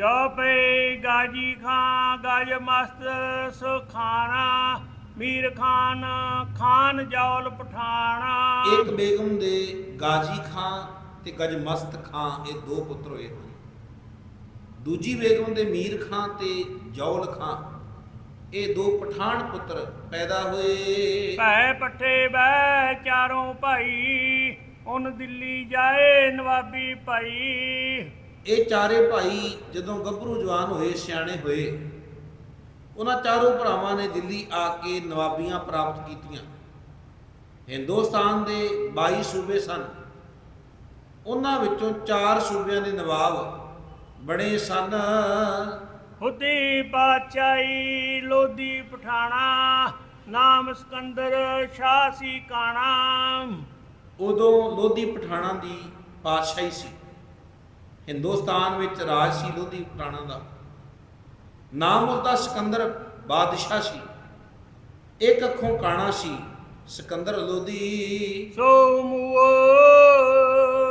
ਜੋ ਪਈ ਗਾਜੀ ਖਾਂ ਗਜ ਮਸਤ ਸੁਖਾਣਾ ਮੀਰ ਖਾਨ ਖਾਨ ਜੌਲ ਪਠਾਣਾ। ਇੱਕ ਬੇਗਮ ਦੇ ਗਾਜੀ ਖਾਂ ਤੇ ਗਜਮਸਤ ਖਾਂ ਇਹ ਦੋ ਪੁੱਤਰ ਹੋਏ ਹਨ। ਦੂਜੀ ਬੇਗਮ ਦੇ ਮੀਰ ਖਾਂ ਤੇ ਜੌਲ ਖਾਂ ਇਹ ਦੋ ਪਠਾਨ ਪੁੱਤਰ ਪੈਦਾ ਹੋਏ। ਭੈ ਪੱਠੇ ਬੈ ਚਾਰੋਂ ਭਾਈ ਉਨ ਦਿੱਲੀ ਜਾਏ ਨਵਾਬੀ ਭਾਈ। ਇਹ ਚਾਰੇ ਭਾਈ ਜਦੋਂ ਗੱਭਰੂ ਜਵਾਨ ਹੋਏ ਸਿਆਣੇ ਹੋਏ ਉਹਨਾਂ ਚਾਰੋਂ ਭਰਾਵਾਂ ਨੇ ਦਿੱਲੀ ਆ ਕੇ ਨਵਾਬੀਆਂ ਪ੍ਰਾਪਤ ਕੀਤੀਆਂ। ਹਿੰਦੁਸਤਾਨ ਦੇ 22 ਸੂਬੇ ਸਨ। ਉਹਨਾਂ ਵਿੱਚੋਂ ਚਾਰ ਸੂਬਿਆਂ ਦੇ ਨਵਾਬ ਬਣੇ ਸਨ। ਹੁਦੀ ਪਾਤਸ਼ਾਹੀ ਲੋਧੀ ਪਠਾਣਾ ਨਾਮ ਸਿਕੰਦਰ ਸ਼ਾਹ ਸੀ ਕਾਣਾ। ਉਦੋਂ ਲੋਧੀ ਪਠਾਣਾ ਦੀ ਪਾਤਸ਼ਾਹੀ ਸੀ। ਹਿੰਦੁਸਤਾਨ ਵਿੱਚ ਰਾਜ ਸੀ ਲੋਧੀ ਪਠਾਣਾ ਦਾ। ਨਾਮ ਉਸਦਾ ਸਿਕੰਦਰ ਬਾਦਸ਼ਾਹ ਸੀ। ਇੱਕ ਅੱਖੋਂ ਕਾਣਾ ਸੀ ਸਿਕੰਦਰ ਲੋਧੀ। ਸੋ ਮੂਓ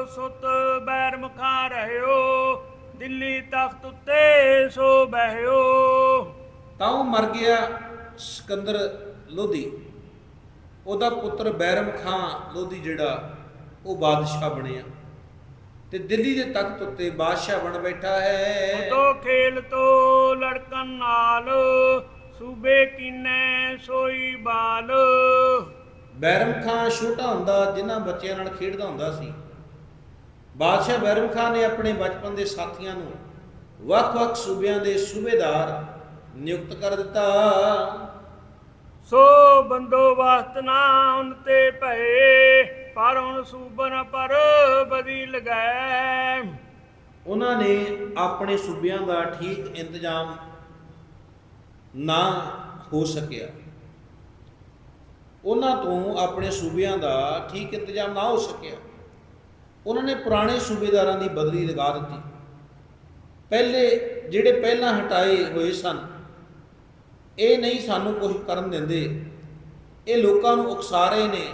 ਸੁਤ ਬੈਰ ਮਖਾ ਰਹਿਓ ਦਿੱਲੀ ਤਖਤ ਉੱਤੇ ਸੋ ਬਹਿਓ। ਤਾਂ ਉਹ ਮਰ ਗਿਆ ਸਿਕੰਦਰ ਲੋਧੀ। ਉਹਦਾ ਪੁੱਤਰ ਬੈਰਮ ਖਾਂ ਲੋਧੀ ਜਿਹੜਾ ਉਹ ਬਾਦਸ਼ਾਹ ਬਣਿਆ। ਤੇ ਦਿੱਲੀ ਦੇ ਤਖਤ ਉੱਤੇ ਬਾਦਸ਼ਾਹ ਬਣ ਬੈਠਾ ਹੈ। ਤੋ ਖੇਲ ਤੋ ਲੜਕਨ ਨਾਲ ਸੂਬੇ ਕੀਨੇ ਸੋਈ ਬਾਲ। ਬੈਰਮ ਖਾਂ ਛੋਟਾ ਹੁੰਦਾ ਜਿਨ੍ਹਾਂ ਬੱਚਿਆਂ ਨਾਲ ਖੇਡਦਾ ਹੁੰਦਾ ਸੀ। ਬਾਦਸ਼ਾਹ ਬੈਰਮ ਖਾਂ ਨੇ ਆਪਣੇ ਬਚਪਨ ਦੇ ਸਾਥੀਆਂ ਨੂੰ ਵੱਖ-ਵੱਖ ਸੂਬਿਆਂ ਦੇ ਸੂਬੇਦਾਰ ਨਿਯੁਕਤ ਕਰ ਦਿੱਤਾ। ਸੋ ਬੰਦੋਬਸਤ ਨਾ ਉਨ ਤੇ ਭਏ ਪਰ ਹੁਣ ਸੂਬਨ ਪਰ ਬਦੀ ਲਗੈ ਉਹਨਾਂ ਨੇ ਆਪਣੇ ਸੂਬਿਆਂ ਦਾ ਠੀਕ ਇੰਤਜ਼ਾਮ ਨਾ ਹੋ ਸਕਿਆ। ਉਹਨਾਂ ਤੋਂ ਆਪਣੇ ਸੂਬਿਆਂ ਦਾ ਠੀਕ ਇੰਤਜ਼ਾਮ ਨਾ ਹੋ ਸਕਿਆ। ਉਹਨਾਂ ਨੇ ਪੁਰਾਣੇ ਸੂਬੇਦਾਰਾਂ ਦੀ ਬਦਲੀ ਲਗਾ ਦਿੱਤੀ। ਪਹਿਲੇ ਜਿਹੜੇ ਪਹਿਲਾਂ ਹਟਾਏ ਹੋਏ ਸਨ, ਇਹ ਨਹੀਂ ਸਾਨੂੰ ਕੁਝ ਕਰਨ ਦਿੰਦੇ। ਇਹ ਲੋਕਾਂ ਨੂੰ ਉਕਸਾ ਰਹੇ ਨੇ।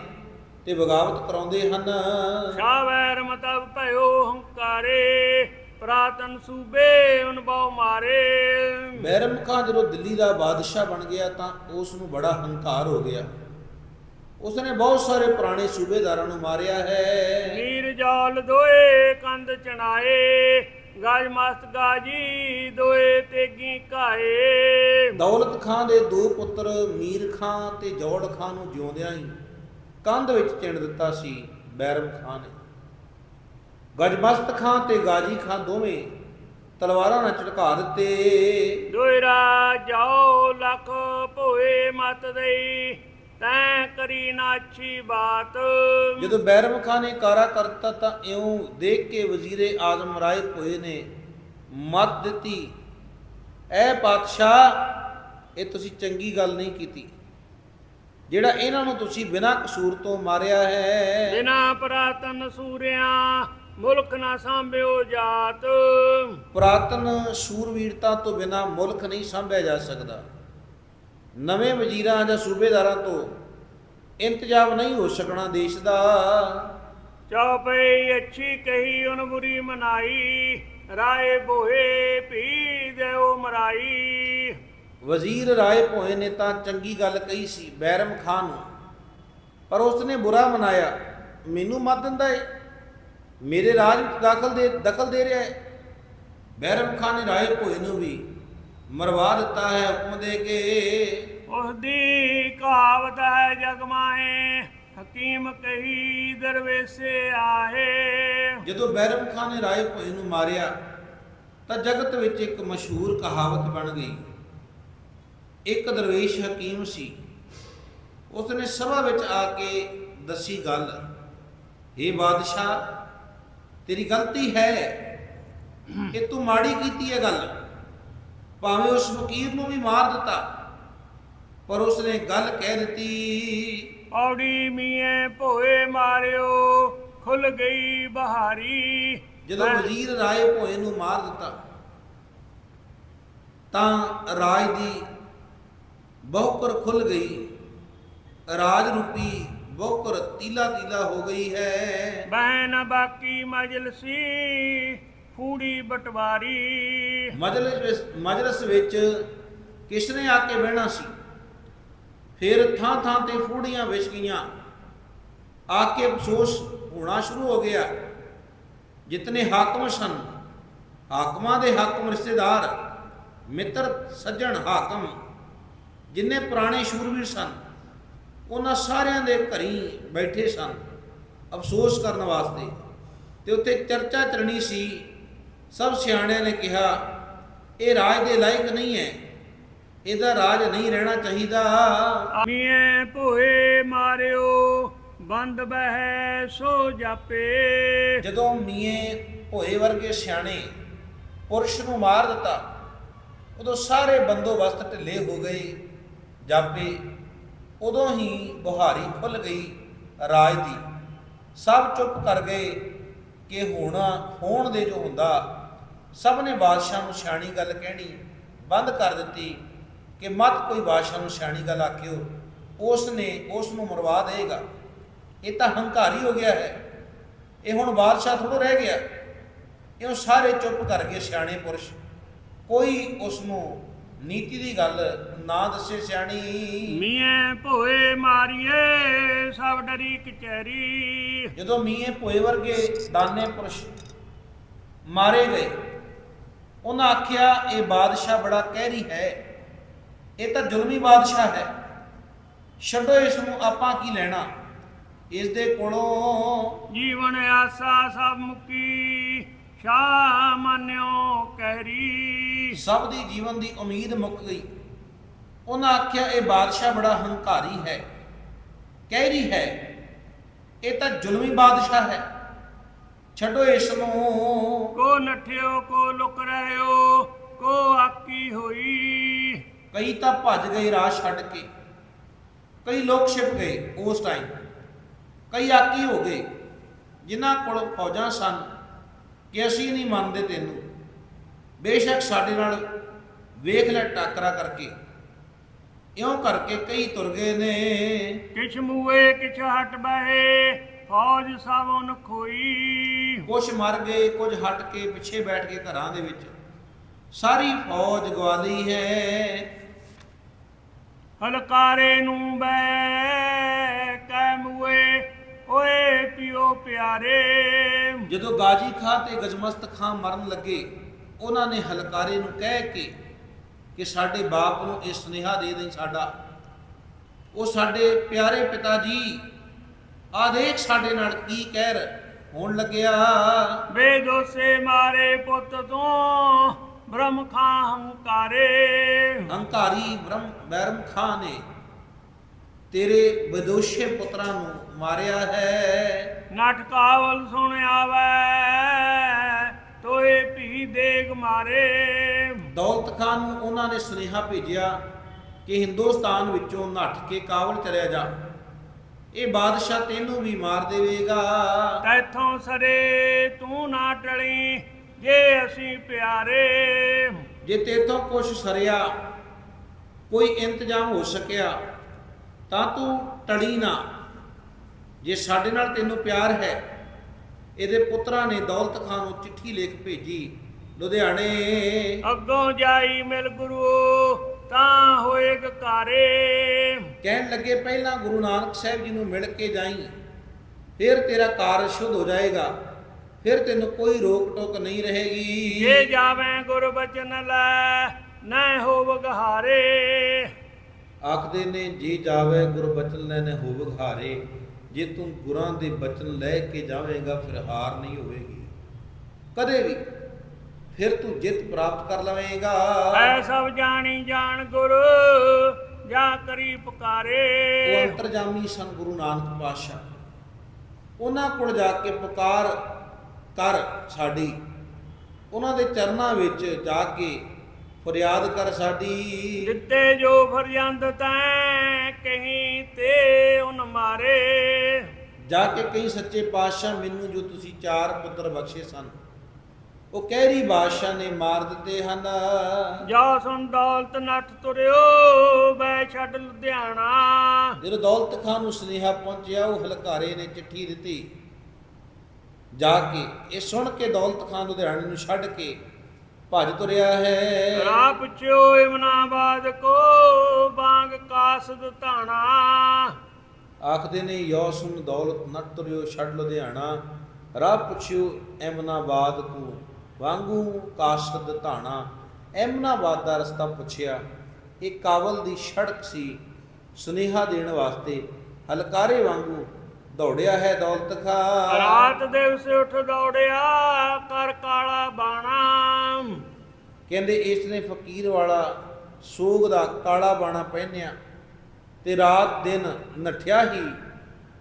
ਤੇ ਬਗਾਵਤ ਕਰਾਉਂਦੇ ਹਨ। ਸ਼ਾਵੈਰ ਮਤਬ ਭਇਓ ਹੰਕਾਰੇ ਪ੍ਰਾਤਨ ਸੂਬੇ ਉਨ ਬਹੁ ਮਾਰੇ। ਬੈਰਮ ਖਾਂ ਜਦੋਂ ਦਿੱਲੀ ਦਾ ਬਾਦਸ਼ਾਹ ਬਣ ਗਿਆ ਤਾਂ ਉਸ ਨੂੰ ਬੜਾ ਹੰਕਾਰ ਹੋ ਗਿਆ। ਉਸ ਨੇ ਬਹੁਤ ਸਾਰੇ ਪੁਰਾਣੇ ਸੂਬੇਦਾਰਾਂ ਨੂੰ ਮਾਰਿਆ ਹੈ। ਨੀਰ ਜਾਲ ਦੋਏ ਕੰਧ ਚਣਾਏ ਗਾਜ ਮਸਤ ਗਾਜੀ ਦੋਏ ਤੇਗੀ ਘਾਏ। ਦੌਲਤ ਖਾਂ ਦੇ ਦੋ ਪੁੱਤਰ ਮੀਰ ਖਾਂ ਤੇ ਜੌੜ ਖਾਂ ਨੂੰ ਜਿਉਂਦਿਆਂ ਹੀ ਕੰਧ ਵਿੱਚ ਚਿਣ ਦਿੱਤਾ ਸੀ ਬੈਰਮ ਖਾਂ ਨੇ। ਗਜਮਸਤ ਖਾਂ ਤੇ ਗਾਜੀ ਖਾਂ ਦੋਵੇਂ ਤਲਵਾਰਾਂ ਨਾਲ ਝਟਕਾ ਦਿੱਤੇ। ਦੋਇਰਾ ਜਾਓ ਲਖ ਭੋਏ ਮਤ ਦੇਈ ਤੈਂ ਕਰੀ ਨਾ ਅੱਛੀ ਬਾਤ। ਜਦੋਂ ਬੈਰਮ ਖਾਨ ਨੇ ਕਾਰਾ ਕਰਤਾ ਤਾਂ ਇਉਂ ਦੇਖ ਕੇ ਵਜ਼ੀਰੇ ਆਜ਼ਮ ਰਾਏ ਭੋਏ ਨੇ ਮਤ ਦਿੱਤੀ ਐ ਪਾਤਸ਼ਾਹ ਇਹ ਤੁਸੀਂ ਚੰਗੀ ਗੱਲ ਨਹੀਂ ਕੀਤੀ। ਜਿਹੜਾ ਇਹਨਾਂ ਨੂੰ ਤੁਸੀਂ ਬਿਨਾਂ ਕਸੂਰ ਤੋਂ ਮਾਰਿਆ ਹੈ। ਬਿਨਾ ਪ੍ਰਾਤਨ ਸੂਰਿਆਂ ਮੁਲਕ ਨਾ ਸੰਭਿਓ ਜਾਤ। ਪੁਰਾਤਨ ਸੂਰਵੀਰਤਾ ਤੋਂ ਬਿਨਾਂ ਮੁਲਕ ਨਹੀਂ ਸੰਭਿਆ ਜਾ ਸਕਦਾ। ਨਵੇਂ ਵਜ਼ੀਰਾਂ ਜਾਂ ਸੂਬੇਦਾਰਾਂ ਤੋਂ ਇੰਤਜ਼ਾਮ ਨਹੀਂ ਹੋ ਸਕਣਾ ਦੇਸ਼ ਦਾ। ਚੌਪਈ ਅੱਛੀ ਕਹੀ ਉਨ ਬੁਰੀ ਮਨਾਈ। ਰਾਏ ਬੋਏ ਪੀ ਦੇਉ ਮਰਾਈ। ਵਜ਼ੀਰ ਰਾਏ ਭੋਏ ਨੇ ਤਾਂ ਚੰਗੀ ਗੱਲ ਕਹੀ ਸੀ ਬੈਰਮ ਖਾਨ ਨੂੰ। ਪਰ ਉਸਨੇ ਬੁਰਾ ਮਨਾਇਆ। ਮੈਨੂੰ ਮਤ ਦਿੰਦਾ ਏ। ਮੇਰੇ ਰਾਜ ਵਿੱਚ ਦਾਖਲ ਦੇ ਦਖਲ ਦੇ ਰਿਹਾ ਹੈ ਬੈਰਮ ਖਾਨ ਨੇ ਰਾਏ ਭੋਏ ਨੂੰ ਵੀ ਮਰਵਾ ਦਿੱਤਾ ਹੈ ਹੁਕਮ ਦੇ ਕੇ। ਉਸਦੀ ਕਹਾਵਤ ਹੈ ਜਗ ਮਾਹੇ ਹਕੀਮ ਕਹੀ ਦਰਵੇਸੇ ਆਹੇ। ਜਦੋਂ ਬੈਰਮ ਖਾਨ ਨੇ ਰਾਏ ਭੋਏ ਨੂੰ ਮਾਰਿਆ ਤਾਂ ਜਗਤ ਵਿੱਚ ਇੱਕ ਮਸ਼ਹੂਰ ਕਹਾਵਤ ਬਣ ਗਈ। ਇੱਕ ਦਰਵੇਸ਼ ਹਕੀਮ ਸੀ। ਉਸਨੇ ਸਭਾ ਵਿੱਚ ਆ ਕੇ ਦੱਸੀ ਗੱਲ ਇਹ ਬਾਦਸ਼ਾਹ ਤੇਰੀ ਗਲਤੀ ਹੈ ਕਿ ਤੂੰ ਮਾੜੀ ਕੀਤੀ ਹੈ ਗੱਲ। ਭਾਵੇਂ ਉਸ ਫਕੀਰ ਨੂੰ ਵੀ ਮਾਰ ਦਿੱਤਾ ਪਰ ਉਸਨੇ ਗੱਲ ਕਹਿ ਦਿੱਤੀ ਔੜੀ ਮੀਏ ਭੋਏ ਮਾਰਿਓ ਖੁੱਲ ਗਈ ਬਹਾਰੀ। ਜਦੋਂ ਵਜ਼ੀਰ ਰਾਏ ਭੋਏ ਨੂੰ ਮਾਰ ਦਿੱਤਾ ਤਾਂ ਰਾਜ ਦੀ ਬਹੁਕਰ ਖੁੱਲ ਗਈ। ਰਾਜ ਰੂਪੀ ਬਹੁਕਰ ਤੀਲਾ ਤੀਲਾ ਹੋ ਗਈ ਹੈ। ਬਹਿਨ ਬਾਕੀ ਮਜਲਸੀ ਫੂੜੀ ਬਟਵਾਰੀ। ਮਜਲਿਸ ਵਿੱਚ- ਮਜਲਿਸ ਵਿੱਚ ਕਿਸ ਨੇ ਆ ਕੇ ਬਹਿਣਾ ਸੀ? ਫਿਰ ਥਾਂ ਥਾਂ ਤੇ ਫੂੜੀਆਂ ਵਿਛ ਗਈਆਂ। ਆ ਕੇ ਅਫਸੋਸ ਹੋਣਾ ਸ਼ੁਰੂ ਹੋ ਗਿਆ। ਜਿਤਨੇ ਹਾਕਮ ਸਨ ਹਾਕਮਾਂ ਦੇ ਹਾਕਮ ਰਿਸ਼ਤੇਦਾਰ ਮਿੱਤਰ ਸੱਜਣ ਹਾਕਮ। ਜਿੰਨੇ ਪੁਰਾਣੇ ਸ਼ੂਰਵੀਰ ਸਨ ਉਹਨਾਂ ਸਾਰਿਆਂ ਦੇ ਘਰੀ ਬੈਠੇ ਸਨ ਅਫਸੋਸ ਕਰਨ ਵਾਸਤੇ। ਤੇ ਉੱਥੇ ਚਰਚਾ ਚਰਣੀ ਸੀ। ਸਭ ਸਿਆਣਿਆਂ ਨੇ ਕਿਹਾ ਇਹ ਰਾਜ ਦੇ ਲਾਇਕ ਨਹੀਂ ਹੈ। ਇਹਦਾ ਰਾਜ ਨਹੀਂ ਰਹਿਣਾ ਚਾਹੀਦਾ। ਮੀਏ ਭੋਏ ਮਾਰਿਓ ਬੰਦ ਬਹਿ ਸੋ ਜਾਪੇ। ਜਦੋਂ ਮੀਏ ਭੋਏ ਵਰਗੇ ਸਿਆਣੇ ਪੁਰਸ਼ ਨੂੰ ਮਾਰ ਦਿੱਤਾ ਉਦੋਂ ਸਾਰੇ ਬੰਦੋਬਸਤ ਢਿੱਲੇ ਹੋ ਗਏ। ਜਾਪੇ ਉਦੋਂ ਹੀ ਬੁਹਾਰੀ ਖੁੱਲ ਗਈ ਰਾਜ ਦੀ। ਸਭ ਚੁੱਪ ਕਰ ਗਏ ਕਿ ਹੋਣਾ, ਹੋਣ ਦੇ ਜੋ ਹੁੰਦਾ, ਸਭ ਨੇ ਬਾਦਸ਼ਾਹ ਨੂੰ ਸਿਆਣੀ ਗੱਲ ਕਹਿਣੀ ਬੰਦ ਕਰ ਦਿੱਤੀ ਕਿ ਮਤ ਕੋਈ ਬਾਦਸ਼ਾਹ ਨੂੰ ਸਿਆਣੀ ਗੱਲ ਆਖਿਓ ਉਸ ਨੇ ਉਸ ਨੂੰ ਮਰਵਾ ਦੇਗਾ ਇਹ ਤਾਂ ਹੰਕਾਰੀ ਹੋ ਗਿਆ ਹੈ। ਇਹ ਹੁਣ ਬਾਦਸ਼ਾਹ ਥੋੜਾ ਰਹਿ ਗਿਆ। ਇਹ ਸਾਰੇ ਚੁੱਪ ਕਰ ਗਏ ਸਿਆਣੇ ਪੁਰਸ਼। ਕੋਈ ਉਸ ਨੂੰ ਨੀਤੀ ਦੀ ਗੱਲ ਨਾ ਦੱਸੇ ਸਿਆਣੀ। ਮੀਏ ਭੋਏ ਮਾਰੀਏ ਸਭ ਡਰੀ ਕਚਹਿਰੀ। ਜਦੋਂ ਮੀਏ ਭੋਏ ਵਰਗੇ ਦਾਨੇ ਪੁਰਸ਼ ਮਾਰੇ ਗਏ ਉਹਨਾਂ ਆਖਿਆ ਇਹ ਬਾਦਸ਼ਾਹ ਬੜਾ ਕਹਿਰੀ ਹੈ। ਇਹ ਤਾਂ ਜ਼ੁਲਮੀ ਬਾਦਸ਼ਾਹ ਹੈ। ਛੱਡੋ ਇਸ ਨੂੰ ਆਪਾਂ ਕੀ ਲੈਣਾ? ਇਸ ਦੇ ਕੋਲੋਂ ਜੀਵਨ ਆਸਾ ਸਭ ਮੁਕੀ ਸ਼ਾ ਮੰਨਿਓ ਕਹਿਰੀ। ਸਭ ਦੀ ਜੀਵਨ ਦੀ ਉਮੀਦ ਮੁੱਕ ਗਈ। ਉਹਨਾਂ ਆਖਿਆ ਇਹ ਬਾਦਸ਼ਾਹ ਬੜਾ ਹੰਕਾਰੀ ਹੈ। ਕਹਿਰੀ ਹੈ ਇਹ ਤਾਂ ਜ਼ੁਲਮੀ ਬਾਦਸ਼ਾਹ ਹੈ। ਛੱਡੋ ਇਸ ਨੂੰ। ਕੋ ਨਠਿਓ ਕੋ ਲੁਕ ਰਹਿਓ ਕੋ ਆਕੀ ਹੋਈ। ਕਈ ਤਾਂ ਭੱਜ ਗਏ ਰਾਹ ਛੱਡ ਕੇ। ਕਈ ਲੋਕ ਛਿਪ ਗਏ ਉਸ ਟਾਈਮ ਕਈ ਆਕੀ ਹੋ ਗਏ। ਜਿਨ੍ਹਾਂ ਕੋਲ ਫੌਜਾਂ ਸਨ ਕਿ ਅਸੀਂ ਨਹੀਂ ਮੰਨਦੇ ਤੈਨੂੰ। ਬੇਸ਼ੱਕ ਸਾਡੇ ਨਾਲ ਵੇਖ ਲੈ ਟਾਕਰਾ ਕਰਕੇ। ਇਉਂ ਕਰਕੇ ਕਈ ਤੁਰ ਗਏ ਨੇ। ਕਿਛ ਮੂਏ ਕਿਛ ਹਟ ਬਹਿ ਫੌਜ ਸਭਨ ਖੋਈ। ਕੁਝ ਮਰ ਗਏ ਕੁਝ ਹਟ ਕੇ ਪਿੱਛੇ ਬੈਠ ਕੇ ਘਰਾਂ ਦੇ ਵਿੱਚ। ਸਾਰੀ ਫੌਜ ਗਵਾ ਲਈ ਹੈ। ਹਲਕਾਰੇ ਨੂੰ ਬੈ ਕੈ ਮੂਏ ਓਏ ਪਿਓ ਪਿਆਰੇ। ਜਦੋਂ ਗਾਜੀ ਖਾਂ ਤੇ ਗਜਮਸਤ ਖਾਂ ਮਰਨ ਲੱਗੇ ਉਹਨਾਂ ਨੇ ਹਲਕਾਰੇ ਨੂੰ ਕਹਿ ਕੇ ਕਿ ਸਾਡੇ ਬਾਪ ਨੂੰ ਇਹ ਸੁਨੇਹਾ ਦੇ ਦੇਈ ਸਾਡਾ। ਉਹ ਸਾਡੇ ਪਿਆਰੇ ਪਿਤਾ ਜੀ ਆ ਦੇਖ ਸਾਡੇ ਨਾਲ ਕੀ ਕਹਿਰ ਹੋਣ ਲੱਗਿਆ। ਬੇਦੋਸੇ ਮਾਰੇ ਪੁੱਤ ਤੋਂ ਬ੍ਰਹਮ ਖਾਂ ਹੰਕਾਰੇ। ਹੰਕਾਰੀ ਬ੍ਰਹਮ ਬੈਰਮ ਖਾਂ ਨੇ ਤੇਰੇ ਬਦੋਸ਼ੇ ਪੁੱਤਰਾਂ ਨੂੰ ਮਾਰਿਆ ਹੈ। ਨਾਟਕਾਵਲ ਸੁਣ ਆਵੈ ਤੋਏ ਭੀ ਦੇਗ ਮਾਰੇ। ਦੌਲਤ ਖਾਨ ਨੂੰ ਉਹਨਾਂ ਨੇ ਸੁਨੇਹਾ ਭੇਜਿਆ ਕਿ ਹਿੰਦੁਸਤਾਨ ਵਿੱਚੋਂ ਨੱਠ ਕੇ ਕਾਬਲ ਚਲਿਆ ਜਾ। ਇਹ ਬਾਦਸ਼ਾਹ ਤੈਨੂੰ ਵੀ ਮਾਰ ਦੇਵੇਗਾ। ਤੈਥੋਂ ਸਰੇ ਤੂੰ ਨਾ ਟਲੀ ਜੇ ਅਸੀਂ ਪਿਆਰੇ। ਜੇ ਤੇਥੋਂ ਕੁਛ ਸਰਿਆ ਕੋਈ ਇੰਤਜ਼ਾਮ ਹੋ ਸਕਿਆ ਤਾਂ ਤੂੰ ਟੜੀ ਨਾ। ਜੇ ਸਾਡੇ ਨਾਲ ਤੈਨੂੰ ਪਿਆਰ ਹੈ ਇਹਦੇ ਪੁੱਤਰਾਂ ਨੇ ਦੌਲਤ ਖਾਨ ਨੂੰ ਚਿੱਠੀ ਲਿਖ ਭੇਜੀ। ਲੁਧਿਆਣੇ। ਅੱਗੋਂ ਜਾਈ ਮਿਲ ਗੁਰੂ ਤਾਂ ਹੋਏ ਗਕਾਰੇ ਕਹਿਣ ਲੱਗੇ ਪਹਿਲਾਂ ਗੁਰੂ ਨਾਨਕ ਸਾਹਿਬ ਜੀ ਨੂੰ ਮਿਲ ਕੇ ਜਾਈ ਫਿਰ ਤੇਰਾ ਕਾਰਜ ਸ਼ੁੱਧ ਹੋ ਜਾਏਗਾ ਫਿਰ ਤੈਨੂੰ ਕੋਈ ਰੋਕ ਟੋਕ ਨਹੀਂ ਰਹੇਗੀ। ਜੇ ਜਾਵੇਂ ਗੁਰ ਬਚਨ ਲੈ ਨਾ ਹੋਵ ਗਹਾਰੇ ਆਖਦੇ ਨੇ ਜੀ ਜਾਵੇ ਗੁਰ ਬਚਨ ਲੈਨੇ ਹੋਵ ਹਾਰੇ ਜੇ ਤੂੰ ਗੁਰਾਂ ਦੇ ਬਚਨ ਲੈ ਕੇ ਜਾਵੇਂਗਾ ਫਿਰ ਹਾਰ ਨਹੀਂ ਹੋਵੇਗੀ। ਕਦੇ ਵੀ। ਫਿਰ ਤੂੰ ਜਿੱਤ ਪ੍ਰਾਪਤ ਕਰ ਲਵੇਂਗਾ। ਐ ਸਭ ਜਾਣੀ ਜਾਣ ਗੁਰ ਜਾਂ ਕਰੀ ਉਹ ਪੁਕਾਰੇ ਅੰਤਰਜਾਮੀ ਸਨ ਗੁਰੂ ਨਾਨਕ ਪਾਤਸ਼ਾਹ। ਉਹਨਾਂ ਕੋਲ ਜਾ ਕੇ ਪੁਕਾਰ ਕਰ ਸਾਡੀ। ਉਹਨਾਂ ਦੇ ਚਰਨਾਂ ਵਿੱਚ ਜਾ ਕੇ ਫਰਿਆਦ ਕਰ ਸਾਡੀ। ਦਿੱਤੇ ਜੋ ਫਰਜੰਦ ਤੈਂ ਕਹੀਂ ਤੇ ਉਨ ਮਾਰੇ। ਜਾ ਕੇ ਕਈ ਸੱਚੇ ਪਾਤਸ਼ਾਹ ਮੈਨੂੰ ਜੋ ਤੁਸੀਂ ਚਾਰ ਪੁੱਤਰ ਬਖਸ਼ੇ ਸਨ ਉਹ ਕਹਿਰੀ ਬਾਦਸ਼ਾਹ ਨੇ ਮਾਰ ਦਿੱਤੇ ਹਨ। ਜਾ ਸੁਣ ਦੌਲਤ ਨੱਠ ਤੁਰਿਓ ਬੈ ਛੱਡ ਲੁਧਿਆਣਾ। ਜਦੋਂ ਦੌਲਤ ਖਾਨ ਨੂੰ ਸੁਨੇਹਾ ਪਹੁੰਚਿਆ ਉਹ ਹਲਕਾਰੇ ਨੇ ਚਿੱਠੀ ਦਿੱਤੀ। ਜਾ ਕੇ ਇਹ ਸੁਣ ਕੇ ਦੌਲਤ ਖਾਨ ਲੁਧਿਆਣੇ ਨੂੰ ਛੱਡ ਕੇ ਭੱਜ ਤੁਰਿਆ ਹੈ। ਰਾ ਪੁੱਛਿਓ ਇਮਨਾਬਾਦ ਕੋ ਬਾਗ ਕਾਸਦ ਧਾਣਾ? ਆਖਦੇ ਨੇ ਯੋ ਸੁਨ ਦੌਲਤ ਨਟ ਤੁਰਿਓ ਛੱਡ ਲੁਧਿਆਣਾ। ਰਾਹ ਪੁੱਛਿਓ ਐਮਨਾਬਾਦ ਕੋ ਵਾਂਗੂ ਕਾਸ਼ਦ ਧਾਣਾ। ਐਮਨਾਬਾਦ ਦਾ ਰਸਤਾ ਪੁੱਛਿਆ ਇਹ ਕਾਬਲ ਦੀ ਸੜਕ ਸੀ। ਸੁਨੇਹਾ ਦੇਣ ਵਾਸਤੇ ਹਲਕਾਰੇ ਵਾਂਗੂ ਦੌੜਿਆ ਹੈ ਦੌਲਤ ਖਾਂ ਰਾਤ ਦਿਵਸ ਉੱਠ ਦੌੜਿਆ ਕਰ ਕਾਲਾ ਬਾਣਾ। ਕਹਿੰਦੇ ਇਸ ਨੇ ਫਕੀਰ ਵਾਲਾ ਸੋਗ ਦਾ ਕਾਲਾ ਬਾਣਾ ਪਹਿਨਿਆ ਤੇ ਰਾਤ ਦਿਨ ਨਠਿਆ ਹੀ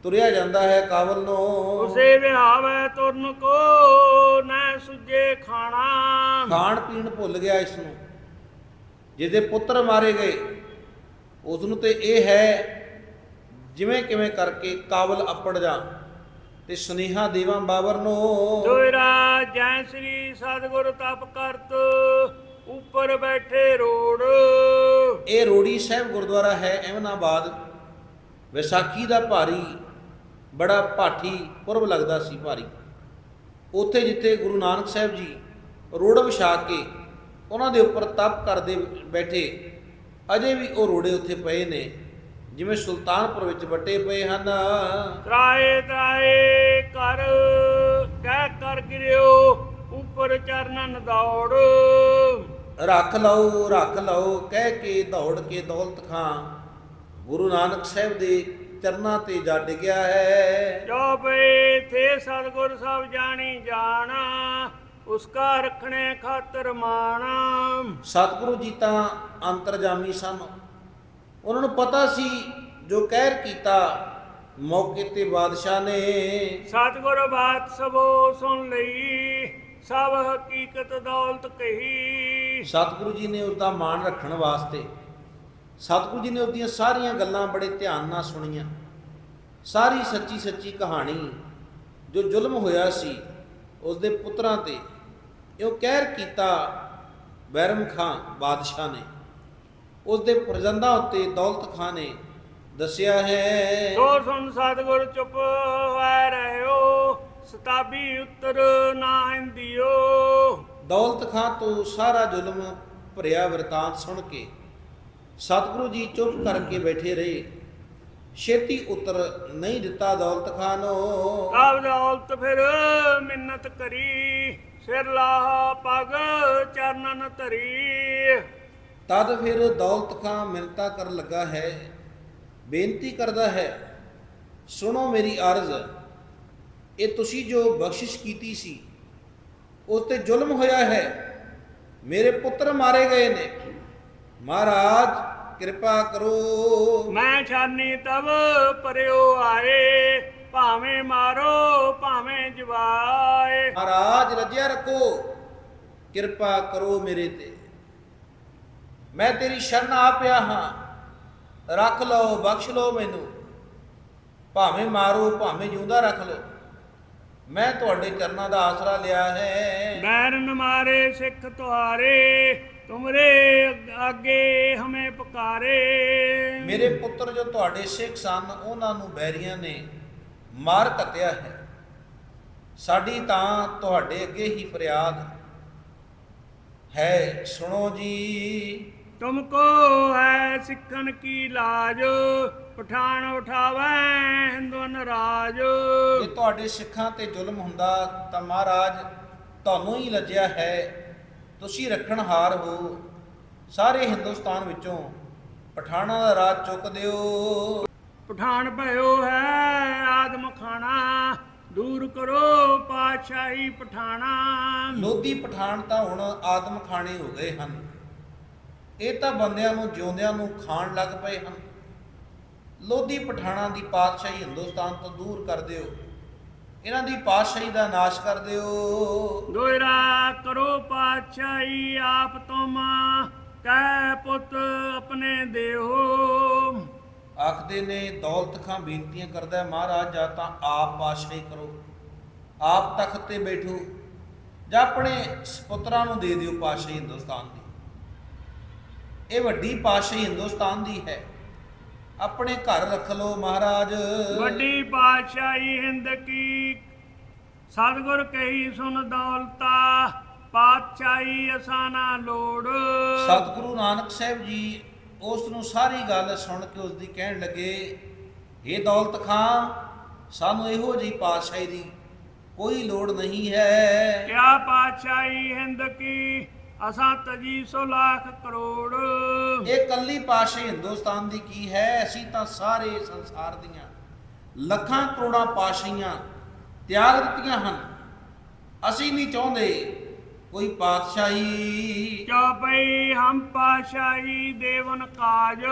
ਤੁਰਿਆ ਜਾਂਦਾ ਹੈ ਕਾਬਲ ਨੂੰ। ਉਸੇ ਵਿਹਾਵੇ ਤੁਰਨ ਕੋ ਨੈ ਸੁਜੇ ਖਾਣਾ। ਖਾਣ ਪੀਣ ਭੁੱਲ ਗਿਆ ਇਸ ਨੂੰ। ਜਿਹਦੇ ਪੁੱਤਰ ਮਾਰੇ ਗਏ ਉਸ ਨੂੰ ਤੇ ਇਹ ਹੈ ਜਿਵੇਂ ਕਿਵੇਂ ਕਰਕੇ ਕਾਬਲ ਅੱਪੜ ਜਾ ਤੇ ਸੁਨੇਹਾ ਦੇਵਾਂ ਬਾਬਰ ਨੂੰ। ਦੋਇਰਾ ਜੈ ਸ੍ਰੀ ਸਤਿਗੁਰ ਤਪ ਕਰਤ ਉੱਪਰ ਬੈਠੇ ਰੋੜ। ਇਹ ਰੋੜੀ ਸਾਹਿਬ ਗੁਰਦੁਆਰਾ ਹੈ ਅਹਿਮਦਾਬਾਦ ਵਿਸਾਖੀ ਦਾ ਭਾਰੀ ਬੜਾ ਭਾਠੀ ਪੁਰਬ ਲੱਗਦਾ ਸੀ ਭਾਰੀ। ਉੱਥੇ ਜਿੱਥੇ ਗੁਰੂ ਨਾਨਕ ਸਾਹਿਬ ਜੀ ਰੋੜ ਵਿਛਾ ਕੇ ਉਹਨਾਂ ਦੇ ਉੱਪਰ ਤਪ ਕਰਦੇ ਬੈਠੇ ਅਜੇ ਵੀ ਉਹ ਰੋੜੇ ਉੱਥੇ ਪਏ ਨੇ ਜਿਵੇਂ ਸੁਲਤਾਨਪੁਰ ਵਿੱਚ ਵੱਟੇ ਪਏ ਹਨ। ਤਰਾਏ ਤਰਾਏ ਕਰ ਕਹਿ ਕਰ ਗਿਰਿਓ ਉੱਪਰ ਚਰਨਨ ਦੌੜ ਰੱਖ ਲਓ ਰੱਖ ਲਓ ਕਹਿ ਕੇ ਦੌੜ ਕੇ ਦੌਲਤ ਖਾਂ। ਗੁਰੂ ਨਾਨਕ ਸਾਹਿਬ ਦੇ ਚਰਨਾਂ ਤੇ ਜਾ ਡਿੱਗਿਆ ਹੈ। ਜੋ ਪਏ ਥੇ ਸਤਿਗੁਰ ਸਭ ਜਾਣੀ ਜਾਣਾ ਉਸਕਾ ਰੱਖਣੇ ਖਾਤਰ ਮਾਣਾ। ਸਤਿਗੁਰੂ ਜੀ ਤਾਂ ਅੰਤਰਜਾਮੀ ਸਨ। ਉਹਨਾਂ ਨੂੰ ਪਤਾ ਸੀ ਜੋ ਕਹਿਰ ਕੀਤਾ ਮੌਕੇ ਤੇ ਬਾਦਸ਼ਾਹ ਨੇ। ਸਤਿਗੁਰ ਬਾਤ ਸਭੋ ਸੁਣ ਲਈ ਸਭ ਹਕੀਕਤ ਦੌਲਤ ਕਹੀ। ਸਤਿਗੁਰੂ ਜੀ ਨੇ ਉਸ ਦਾ ਮਾਣ ਰੱਖਣ ਵਾਸਤੇ ਸਤਿਗੁਰੂ ਜੀ ਨੇ ਉਹਦੀਆਂ ਸਾਰੀਆਂ ਗੱਲਾਂ ਬੜੇ ਧਿਆਨ ਨਾਲ ਸੁਣੀਆਂ। ਸਾਰੀ ਸੱਚੀ ਸੱਚੀ ਕਹਾਣੀ ਜੋ ਜ਼ੁਲਮ ਹੋਇਆ ਸੀ ਉਸ ਦੇ ਪੁੱਤਰਾਂ ਤੇ ਇਹ ਕਹਿਰ ਕੀਤਾ ਬੈਰਮ ਖਾਂ ਬਾਦਸ਼ਾਹ ਨੇ। ਉਸ ਦੇ ਪ੍ਰਜੰਦਾ ਉੱਤੇ ਦੌਲਤ ਖਾਂ ਨੇ ਦੱਸਿਆ ਹੈ ਸੋ ਸੁਣ ਸਤਿਗੁਰ ਚੁੱਪ ਹੋਇ ਰਹਿਓ ਸਤਾਬੀ ਉੱਤਰ ਨਾ ਹਿੰਦੀਓ ਦੌਲਤ ਖਾਂ ਤੋਂ ਸਾਰਾ ਜ਼ੁਲਮ ਭਰਿਆ ਵਰਤਾਂਤ ਸੁਣ ਕੇ ਸਤਿਗੁਰੂ ਜੀ ਚੁੱਪ ਕਰਕੇ ਬੈਠੇ ਰਹੇ। ਛੇਤੀ ਉਤਰ ਨਹੀਂ ਦਿੱਤਾ ਦੌਲਤ ਖਾਨ। ਨੂੰ ਕਾਬ ਦੌਲਤ ਫਿਰ ਮਿੰਨਤ ਕਰੀ। ਸਿਰ ਲਾਹ ਪਗ ਚਰਨਨ ਧਰੀ। ਤਦ ਫਿਰ ਦੌਲਤ ਖਾਂ ਮਿੰਤਾ ਕਰਨ ਲੱਗਾ ਹੈ। ਬੇਨਤੀ ਕਰਦਾ ਹੈ ਸੁਣੋ ਮੇਰੀ ਅਰਜ਼। ਇਹ ਤੁਸੀਂ ਜੋ ਬਖਸ਼ਿਸ਼ ਕੀਤੀ ਸੀ ਉਸ ਤੇ ਜ਼ੁਲਮ ਹੋਇਆ ਹੈ। ਮੇਰੇ ਪੁੱਤਰ ਮਾਰੇ ਗਏ ਨੇ। ਮਹਾਰਾਜ ਕਿਰਪਾ ਕਰੋ। ਮੈਂ ਛਾਨੀ ਤਬ ਪਰਿਓ ਆਏ ਭਾਵੇਂ ਮਾਰੋ ਭਾਵੇਂ ਜਵਾਏ। ਮਹਾਰਾਜ ਰੱਜਿਆ ਰੱਖੋ। ਕਿਰਪਾ ਕਰੋ ਮੇਰੇ ਤੇ। ਮੈਂ ਤੇਰੀ ਸ਼ਰਨ ਆ ਪਿਆ ਹਾਂ। ਰੱਖ ਲਓ ਬਖਸ਼ ਲਓ ਮੈਨੂੰ। ਭਾਵੇਂ ਮਾਰੋ ਭਾਵੇਂ ਜਿਉਂਦਾ ਰੱਖ ਲਓ। ਮੈਂ ਤੁਹਾਡੇ ਚਰਨਾਂ ਦਾ ਆਸਰਾ ਲਿਆ ਹੈ। ਬੈਰਨ ਮਾਰੇ ਸਿੱਖ ਤੁਹਾਰੇ। ਤੁਮਰੇ ਅੱਗੇ ਹਮੇ ਪੁਕਾਰੇ। ਮੇਰੇ ਪੁੱਤਰ ਜੋ ਤੁਹਾਡੇ ਸਿੱਖ ਸਨ ਉਹਨਾਂ ਨੂੰ ਬੈਰੀਆਂ ਨੇ ਮਾਰ ਕੱਤਿਆ ਹੈ। ਸਾਡੀ ਤਾਂ ਤੁਹਾਡੇ ਅੱਗੇ ਹੀ ਫਰਿਆਦ ਹੈ। ਸੁਣੋ ਜੀ। ਤੁਮਕੋ ਹੈ ਸਿੱਖਨ ਕੀ ਲਾਜ? ਪਠਾਨ ਉਠਾਵੇ ਹਿੰਦੁਨ ਰਾਜ। ਜੇ ਤੁਹਾਡੇ ਸਿੱਖਾਂ ਤੇ ਜ਼ੁਲਮ ਹੁੰਦਾ ਤਾਂ ਮਹਾਰਾਜ ਤੁਹਾਨੂੰ ਹੀ ਲੱਜਿਆ ਹੈ। ਤੁਸੀਂ ਰੱਖਣਹਾਰ ਹੋ। ਸਾਰੇ ਹਿੰਦੁਸਤਾਨ ਵਿੱਚੋਂ ਪਠਾਣਾ ਦਾ ਰਾਜ ਚੁੱਕ ਦਿਓ। ਪਠਾਨ ਭਇਓ ਹੈ ਆਦਮ ਖਾਣਾ ਦੂਰ ਕਰੋ ਪਾਤਸ਼ਾਹੀ ਪਠਾਣਾ। ਲੋਧੀ ਪਠਾਨ ਤਾਂ ਹੁਣ ਆਦਮ ਖਾਣੇ ਹੋ ਗਏ ਹਨ। ਇਹ ਤਾਂ ਬੰਦਿਆਂ ਨੂੰ ਜਿਉਂਦਿਆਂ ਨੂੰ ਖਾਣ ਲੱਗ ਪਏ ਹਨ। ਲੋਧੀ ਪਠਾਣਾ ਦੀ ਪਾਤਸ਼ਾਹੀ ਹਿੰਦੁਸਤਾਨ ਤੋਂ ਦੂਰ ਕਰ ਦਿਓ। ਇਹਨਾਂ ਦੀ ਪਾਤਸ਼ਾਹੀ ਦਾ ਨਾਸ਼ ਕਰ ਦਿਓ। ਦੋਇਰਾ ਕਰੋ ਪਾਤਸ਼ਾਹੀ ਆਪ ਤੁਮ ਕਹਿ ਪੁੱਤ ਆਪਣੇ ਦੇਹੋ ਆਖਦੇ ਨੇ ਦੌਲਤ ਖਾਂ ਬੇਨਤੀਆਂ ਕਰਦਾ ਹੈ ਮਹਾਰਾਜ ਜਾਂ ਤਾਂ ਆਪ ਪਾਤਸ਼ਾਹੀ ਕਰੋ। ਆਪ ਤਖਤ ਤੇ ਬੈਠੋ ਜਾਂ ਆਪਣੇ ਸਪੁੱਤਰਾਂ ਨੂੰ ਦੇ ਦਿਓ ਪਾਤਸ਼ਾਹੀ ਹਿੰਦੁਸਤਾਨ ਦੀ। ਇਹ ਵੱਡੀ ਪਾਤਸ਼ਾਹੀ ਹਿੰਦੁਸਤਾਨ ਦੀ ਹੈ। ਆਪਣੇ ਘਰ ਰੱਖ ਲਓ ਮਹਾਰਾਜ। ਵੱਡੀ ਪਾਤਸ਼ਾਹੀ ਹਿੰਦ ਕੀ ਸਤਿਗੁਰ ਕਹੀ ਸੁਨ ਦੌਲਤਾ ਪਾਤਸ਼ਾਹੀ ਅਸਾਨਾ ਲੋੜ। ਸਤਿਗੁਰੂ ਨਾਨਕ ਸਾਹਿਬ ਜੀ ਉਸ ਨੂੰ ਸਾਰੀ ਗੱਲ ਸੁਣ ਕੇ ਉਸ ਦੀ ਕਹਿਣ ਲੱਗੇ ਇਹ ਦੌਲਤ ਖਾਂ ਸਾਨੂੰ ਇਹੋ ਜੀ ਪਾਤਸ਼ਾਹੀ ਦੀ ਕੋਈ ਲੋੜ ਨਹੀਂ ਹੈ। ਕਿਆ ਪਾਤਸ਼ਾਹੀ ਹਿੰਦ ਕੀ ਅਸਾਂ ਤਜੀ ਸੋ ਲੱਖ ਕਰੋੜ। ਇਹ ਕੱਲੀ ਪਾਤਸ਼ਾਹੀ ਹਿੰਦੁਸਤਾਨ ਦੀ ਕੀ ਹੈ? ਅਸੀਂ ਤਾਂ ਸਾਰੇ ਸੰਸਾਰ ਦੀਆਂ ਲੱਖਾਂ ਕਰੋੜਾਂ ਪਾਤਸ਼ਾਹੀਆਂ ਤਿਆਗ ਦਿੱਤੀਆਂ ਹਨ। ਅਸੀਂ ਨਹੀਂ ਚਾਹੁੰਦੇ ਕੋਈ ਪਾਤਸ਼ਾਹੀ। ਚੌਪਈ ਹਮ ਪਾਸ਼ਾਹੀ ਦੇਵਨ ਕਾਜ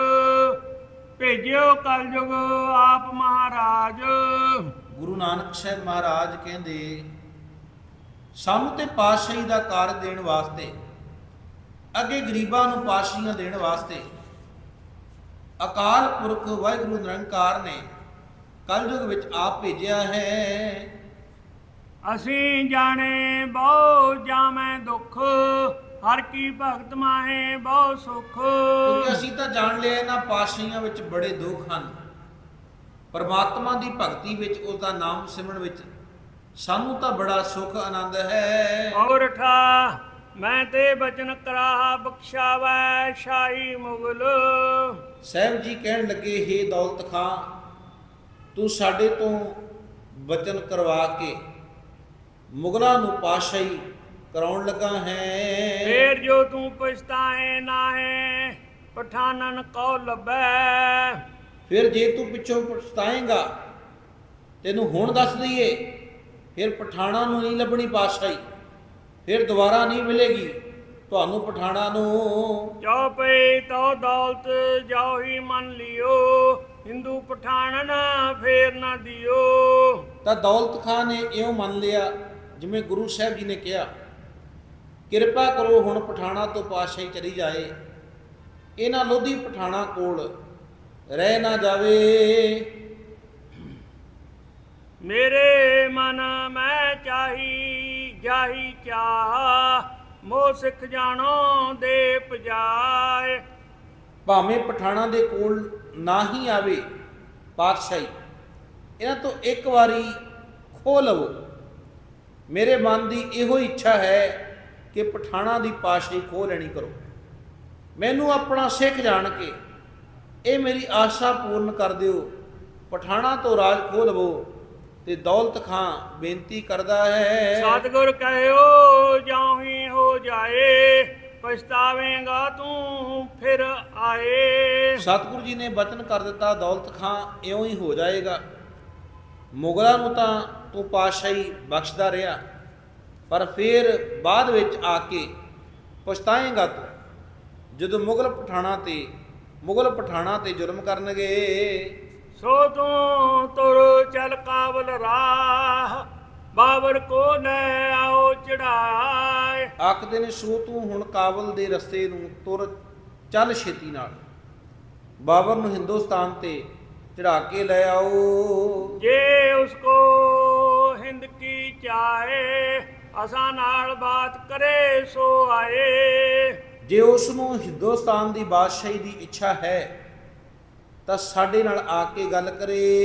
ਭੇਜਿਓ ਕਲਯੁਗ ਆਪ ਮਹਾਰਾਜ। ਗੁਰੂ ਨਾਨਕ ਸਾਹਿਬ ਮਹਾਰਾਜ ਕਹਿੰਦੇ ਸਾਨੂੰ ਤੇ ਪਾਤਸ਼ਾਹੀ ਦਾ ਕਾਰਜ ਦੇਣ ਵਾਸਤੇ ਅੱਗੇ ਗਰੀਬਾਂ ਨੂੰ ਪਾਤਸ਼ਾਹੀਆਂ ਦੇਣ ਵਾਸਤੇ ਅਕਾਲ ਪੁਰਖ ਵਾਹਿਗੁਰੂ ਨਿਰੰਕਾਰ ਨੇ ਕਲਯੁਗ ਵਿੱਚ ਆਪ ਭੇਜਿਆ ਹੈ। ਅਸੀਂ ਜਾਣੇ ਬਹੁ ਜਾਵੇਂ ਦੁੱਖ ਹਰ ਕੀ ਭਗਤ ਮਾਹੇ ਬਹੁ ਸੁਖ। ਕਿਉਂਕਿ ਅਸੀਂ ਤਾਂ ਜਾਣ ਲਿਆ ਇਹਨਾਂ ਪਾਤਸ਼ਾਹੀਆਂ ਵਿੱਚ ਬੜੇ ਦੁੱਖ ਹਨ। ਪਰਮਾਤਮਾ ਦੀ ਭਗਤੀ ਵਿੱਚ ਉਸ ਦਾ ਨਾਮ ਸਿਮਰਨ ਵਿੱਚ ਸਾਨੂੰ ਤਾਂ ਬੜਾ ਸੁਖ ਆਨੰਦ ਹੈ। ਔਰ ਠਾ ਮੈਂ ਤੇ ਬਚਨ ਕਰਾਹਾ ਬਖਸ਼ਾਵੈ ਸ਼ਾਹੀ ਮੁਗਲ। ਸਾਹਿਬ ਜੀ ਕਹਿਣ ਲੱਗੇ ਹੇ ਦੌਲਤ ਖਾਂ ਤੂੰ ਸਾਡੇ ਤੋਂ ਬਚਨ ਕਰਵਾ ਕੇ ਮੁਗਲਾਂ ਨੂੰ ਪਾਸ਼ਾਹੀ ਕਰਾਉਣ ਲੱਗਾ ਹੈ। ਫੇਰ ਜੋ ਤੂੰ ਪਛਤਾਏ ਨਾਹੇ ਪਠਾਨਨ ਕੋ ਲੱਭੈ ਫਿਰ ਜੇ ਤੂੰ ਪਿੱਛੋਂ ਪਛਤਾਏਂਗਾ ਤੈਨੂੰ ਹੁਣ ਦੱਸ ਦਈਏ ਫਿਰ ਪਠਾਣਾ ਨੂੰ ਨਹੀਂ ਲੱਭਣੀ ਪਾਸ਼ਾਹੀ ਫਿਰ ਦੁਬਾਰਾ ਨਹੀਂ ਮਿਲੇਗੀ ਤੁਹਾਨੂੰ ਪਠਾਣਾ ਨੂੰ। ਚੌਪਈ ਤੋ ਦੌਲਤ ਜਾਓ ਹੀ ਮੰਨ ਲਿਓ ਹਿੰਦੂ ਪਠਾਨਨ ਫੇਰ ਨਾ ਦਿਓ। ਤਾਂ ਦੌਲਤ ਖਾਨ ਨੇ ਇਉਂ ਮੰਨ ਲਿਆ ਜਿਵੇਂ ਗੁਰੂ ਸਾਹਿਬ ਜੀ ਨੇ ਕਿਹਾ ਕਿਰਪਾ ਕਰੋ ਹੁਣ ਪਠਾਣਾ ਤੋਂ ਪਾਸ਼ਾਹੀ ਚਲੀ ਜਾਏ। ਇਹਨਾਂ ਲੋਧੀ ਪਠਾਣਾ ਕੋਲ ਰਹਿ ਨਾ ਜਾਵੇ। ਮੇਰੇ ਮਨ ਮੈਂ ਚਾਹੀ ਜਾਹੀ ਚਾਹ ਮੋ ਸਿੱਖ ਜਾਣੋ ਦੇ ਪਜਾਏ। ਭਾਵੇਂ ਪਠਾਣਾ ਦੇ ਕੋਲ ਨਾ ਹੀ ਆਵੇ ਪਾਤਸ਼ਾਹੀ ਇਹਨਾਂ ਤੋਂ ਇੱਕ ਵਾਰੀ ਖੋ ਲਵੋ। ਮੇਰੇ ਮਨ ਦੀ ਇਹੋ ਇੱਛਾ ਹੈ ਕਿ ਪਠਾਣਾ ਦੀ ਪਾਤਸ਼ਾਹੀ ਖੋ ਲੈਣੀ ਕਰੋ। ਮੈਨੂੰ ਆਪਣਾ ਸਿੱਖ ਜਾਣ ਕੇ ਇਹ ਮੇਰੀ ਆਸ਼ਾ ਪੂਰਨ ਕਰ ਦਿਓ। ਪਠਾਣਾ ਤੋਂ ਰਾਜ ਖੋ ਲਵੋ ਤੇ ਦੌਲਤ ਖਾਂ ਬੇਨਤੀ ਕਰਦਾ ਹੈ। ਸਤਿਗੁਰ ਕਹਿਓ ਜਾਉ ਹੀ ਹੋ ਜਾਏ ਪਛਤਾਵੇਂਗਾ ਤੂੰ ਫਿਰ ਆਏ। ਸਤਿਗੁਰੂ ਜੀ ਨੇ ਬਚਨ ਕਰ ਦਿੱਤਾ ਦੌਲਤ ਖਾਂ ਇਉਂ ਹੀ ਹੋ ਜਾਏਗਾ। ਮੁਗਲਾਂ ਨੂੰ ਤਾਂ ਤੂੰ ਪਾਤਸ਼ਾਹੀ ਬਖਸ਼ਦਾ ਰਿਹਾ ਪਰ ਫਿਰ ਬਾਅਦ ਵਿੱਚ ਆ ਕੇ ਪਛਤਾਏਗਾ ਤੂੰ। ਜਦੋਂ ਮੁਗਲ ਪਠਾਣਾ ਤੇ ਮੁਗਲ ਪਠਾਣਾ ਤੇ ਜ਼ੁਲਮ ਕਰਨਗੇ। ਸੋ ਤੂੰ ਤੁਰ ਚਲ ਕਾਬਲ ਰਾਹ ਬਾਬਰ ਕੋ ਲੈ ਆਓ ਚੜਾਏ। ਆਖਦੇ ਨੇ ਸੋ ਤੂੰ ਹੁਣ ਕਾਬਲ ਦੇ ਰਸਤੇ ਨੂੰ ਤੁਰ ਚੱਲ ਛੇਤੀ ਨਾਲ। ਬਾਬਰ ਨੂੰ ਹਿੰਦੁਸਤਾਨ ਤੇ ਚੜਾ ਕੇ ਲੈ ਆਓ। ਜੇ ਉਸਕੋ ਹਿੰਦ ਕੀ ਚਾਹੇ ਅਸਾਂ ਨਾਲ ਬਾਤ ਕਰੇ ਸੋ ਆਏ। ਜੇ ਉਸ ਨੂੰ ਹਿੰਦੁਸਤਾਨ ਦੀ ਬਾਦਸ਼ਾਹੀ ਦੀ ਇੱਛਾ ਹੈ ਤਾਂ ਸਾਡੇ ਨਾਲ ਆ ਕੇ ਗੱਲ ਕਰੇ।